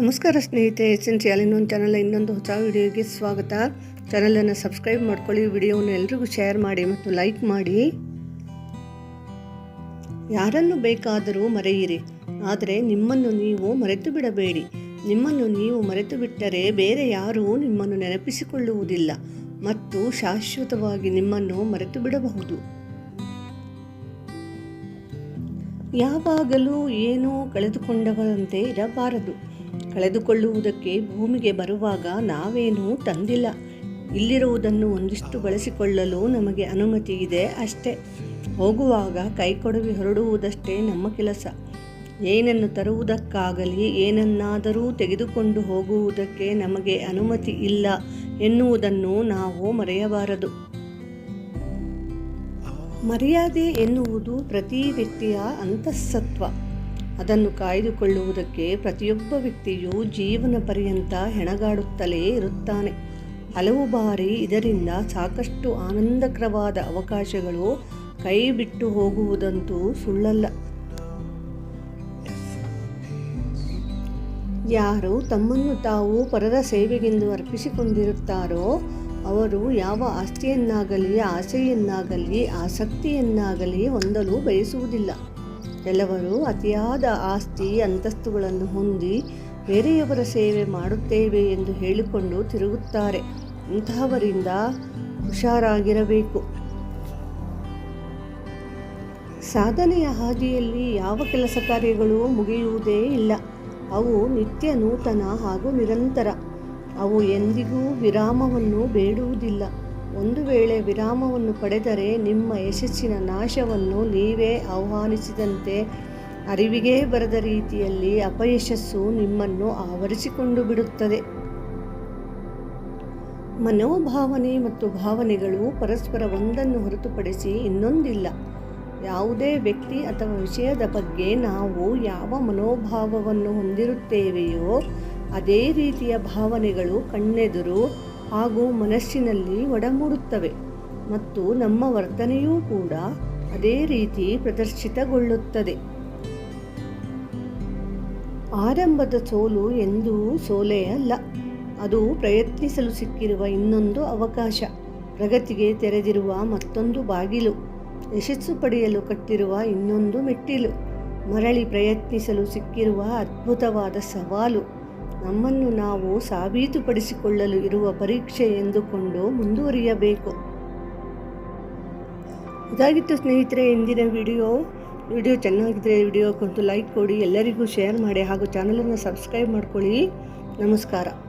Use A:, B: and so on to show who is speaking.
A: ನಮಸ್ಕಾರ ಸ್ನೇಹಿತರೆ ಸಿ ಇನ್ನೊಂದು ಚಾನಲ್ ಇನ್ನೊಂದು ಹೊಸ ವಿಡಿಯೋಗೆ ಸ್ವಾಗತ. ಚಾನಲನ್ನು ಸಬ್ಸ್ಕ್ರೈಬ್ ಮಾಡ್ಕೊಳ್ಳಿ ವಿಡಿಯೋವನ್ನು ಎಲ್ರಿಗೂ ಶೇರ್ ಮಾಡಿ ಮತ್ತು ಲೈಕ್ ಮಾಡಿ. ಯಾರನ್ನು ಬೇಕಾದರೂ ಮರೆಯಿರಿ, ಆದರೆ ನಿಮ್ಮನ್ನು ನೀವು ಮರೆತು ಬಿಡಬೇಡಿ. ನಿಮ್ಮನ್ನು ನೀವು ಮರೆತು ಬಿಟ್ಟರೆ ಬೇರೆ ಯಾರೂ ನಿಮ್ಮನ್ನು ನೆನಪಿಸಿಕೊಳ್ಳುವುದಿಲ್ಲ ಮತ್ತು ಶಾಶ್ವತವಾಗಿ ನಿಮ್ಮನ್ನು ಮರೆತು ಬಿಡಬಹುದು. ಯಾವಾಗಲೂ ಏನೋ ಕಳೆದುಕೊಂಡವರಂತೆ ಇರಬಾರದು. ಕಳೆದುಕೊಳ್ಳುವುದಕ್ಕೆ ಭೂಮಿಗೆ ಬರುವಾಗ ನಾವೇನೂ ತಂದಿಲ್ಲ. ಇಲ್ಲಿರುವುದನ್ನು ಒಂದಿಷ್ಟು ಬಳಸಿಕೊಳ್ಳಲು ನಮಗೆ ಅನುಮತಿ ಇದೆ ಅಷ್ಟೇ. ಹೋಗುವಾಗ ಕೈಕೊಡವಿ ಹೊರಡುವುದಷ್ಟೇ ನಮ್ಮ ಕೆಲಸ. ಏನನ್ನು ತರುವುದಕ್ಕಾಗಲಿ, ಏನನ್ನಾದರೂ ತೆಗೆದುಕೊಂಡು ಹೋಗುವುದಕ್ಕೆ ನಮಗೆ ಅನುಮತಿ ಇಲ್ಲ ಎನ್ನುವುದನ್ನು ನಾವು ಮರೆಯಬಾರದು. ಮರ್ಯಾದೆ ಎನ್ನುವುದು ಪ್ರತಿ ವ್ಯಕ್ತಿಯ ಅಂತಃಸತ್ವ. ಅದನ್ನು ಕಾಯ್ದುಕೊಳ್ಳುವುದಕ್ಕೆ ಪ್ರತಿಯೊಬ್ಬ ವ್ಯಕ್ತಿಯು ಜೀವನ ಪರ್ಯಂತ ಹೆಣಗಾಡುತ್ತಲೇ ಇರುತ್ತಾನೆ. ಹಲವು ಬಾರಿ ಇದರಿಂದ ಸಾಕಷ್ಟು ಆನಂದಕರವಾದ ಅವಕಾಶಗಳು ಕೈ ಬಿಟ್ಟು ಹೋಗುವುದಂತೂ ಸುಳ್ಳಲ್ಲ. ಯಾರು ತಮ್ಮನ್ನು ತಾವು ಪರರ ಸೇವೆಗೆಂದು ಅರ್ಪಿಸಿಕೊಂಡಿರುತ್ತಾರೋ, ಅವರು ಯಾವ ಆಸ್ತಿಯನ್ನಾಗಲಿ ಆಸೆಯನ್ನಾಗಲಿ ಆಸಕ್ತಿಯನ್ನಾಗಲಿ ಹೊಂದಲು ಬಯಸುವುದಿಲ್ಲ. ಕೆಲವರು ಅತಿಯಾದ ಆಸ್ತಿ, ಅಂತಸ್ತುಗಳನ್ನು ಹೊಂದಿ ಬೇರೆಯವರ ಸೇವೆ ಮಾಡುತ್ತೇವೆ ಎಂದು ಹೇಳಿಕೊಂಡು ತಿರುಗುತ್ತಾರೆ. ಇಂತಹವರಿಂದ ಹುಷಾರಾಗಿರಬೇಕು. ಸಾಧನೆಯ ಹಾದಿಯಲ್ಲಿ ಯಾವ ಕೆಲಸ ಕಾರ್ಯಗಳು ಮುಗಿಯುವುದೇ ಇಲ್ಲ. ಅವು ನಿತ್ಯ ನೂತನ ಹಾಗೂ ನಿರಂತರ. ಅವು ಎಂದಿಗೂ ವಿರಾಮವನ್ನು ಬೇಡುವುದಿಲ್ಲ. ಒಂದು ವೇಳೆ ವಿರಾಮವನ್ನು ಪಡೆದರೆ ನಿಮ್ಮ ಯಶಸ್ಸಿನ ನಾಶವನ್ನು ನೀವೇ ಆಹ್ವಾನಿಸಿದಂತೆ ಅರಿವಿಗೆ ಬರದ ರೀತಿಯಲ್ಲಿ ಅಪಯಶಸ್ಸು ನಿಮ್ಮನ್ನು ಆವರಿಸಿಕೊಂಡು ಬಿಡುತ್ತದೆ. ಮನೋಭಾವನೆ ಮತ್ತು ಭಾವನೆಗಳು ಪರಸ್ಪರ ಒಂದನ್ನು ಹೊರತುಪಡಿಸಿ ಇನ್ನೊಂದಿಲ್ಲ. ಯಾವುದೇ ವ್ಯಕ್ತಿ ಅಥವಾ ವಿಷಯದ ಬಗ್ಗೆ ನಾವು ಯಾವ ಮನೋಭಾವವನ್ನು ಹೊಂದಿರುತ್ತೇವೆಯೋ ಅದೇ ರೀತಿಯ ಭಾವನೆಗಳು ಕಣ್ಣೆದುರು ಹಾಗೂ ಮನಸ್ಸಿನಲ್ಲಿ ಒಡಮೂಡುತ್ತವೆ ಮತ್ತು ನಮ್ಮ ವರ್ತನೆಯೂ ಕೂಡ ಅದೇ ರೀತಿ ಪ್ರದರ್ಶಿತಗೊಳ್ಳುತ್ತದೆ. ಆರಂಭದ ಸೋಲು ಎಂದೂ ಸೋಲೆ ಅಲ್ಲ ಅದು ಪ್ರಯತ್ನಿಸಲು ಸಿಕ್ಕಿರುವ ಇನ್ನೊಂದು ಅವಕಾಶ. ಪ್ರಗತಿಗೆ ತೆರೆದಿರುವ ಮತ್ತೊಂದು ಬಾಗಿಲು, ಯಶಸ್ಸು ಪಡೆಯಲು ಕಟ್ಟಿರುವ ಇನ್ನೊಂದು ಮೆಟ್ಟಿಲು, ಮರಳಿ ಪ್ರಯತ್ನಿಸಲು ಸಿಕ್ಕಿರುವ ಅದ್ಭುತವಾದ ಸವಾಲು. ನಮ್ಮನ್ನು ನಾವು ಸಾಬೀತುಪಡಿಸಿಕೊಳ್ಳಲು ಇರುವ ಪರೀಕ್ಷೆ ಎಂದುಕೊಂಡು ಮುಂದುವರಿಯಬೇಕು. ಇದಾಗಿತ್ತು ಸ್ನೇಹಿತರೆ, ಇಂದಿನ ವಿಡಿಯೋ. ವಿಡಿಯೋ ಚೆನ್ನಾಗಿದ್ದರೆ ವಿಡಿಯೋಕ್ಕೊಂದು ಲೈಕ್ ಕೊಡಿ, ಎಲ್ಲರಿಗೂ ಶೇರ್ ಮಾಡಿ ಹಾಗೂ ಚಾನಲನ್ನು ಸಬ್ಸ್ಕ್ರೈಬ್ ಮಾಡ್ಕೊಳ್ಳಿ. ನಮಸ್ಕಾರ.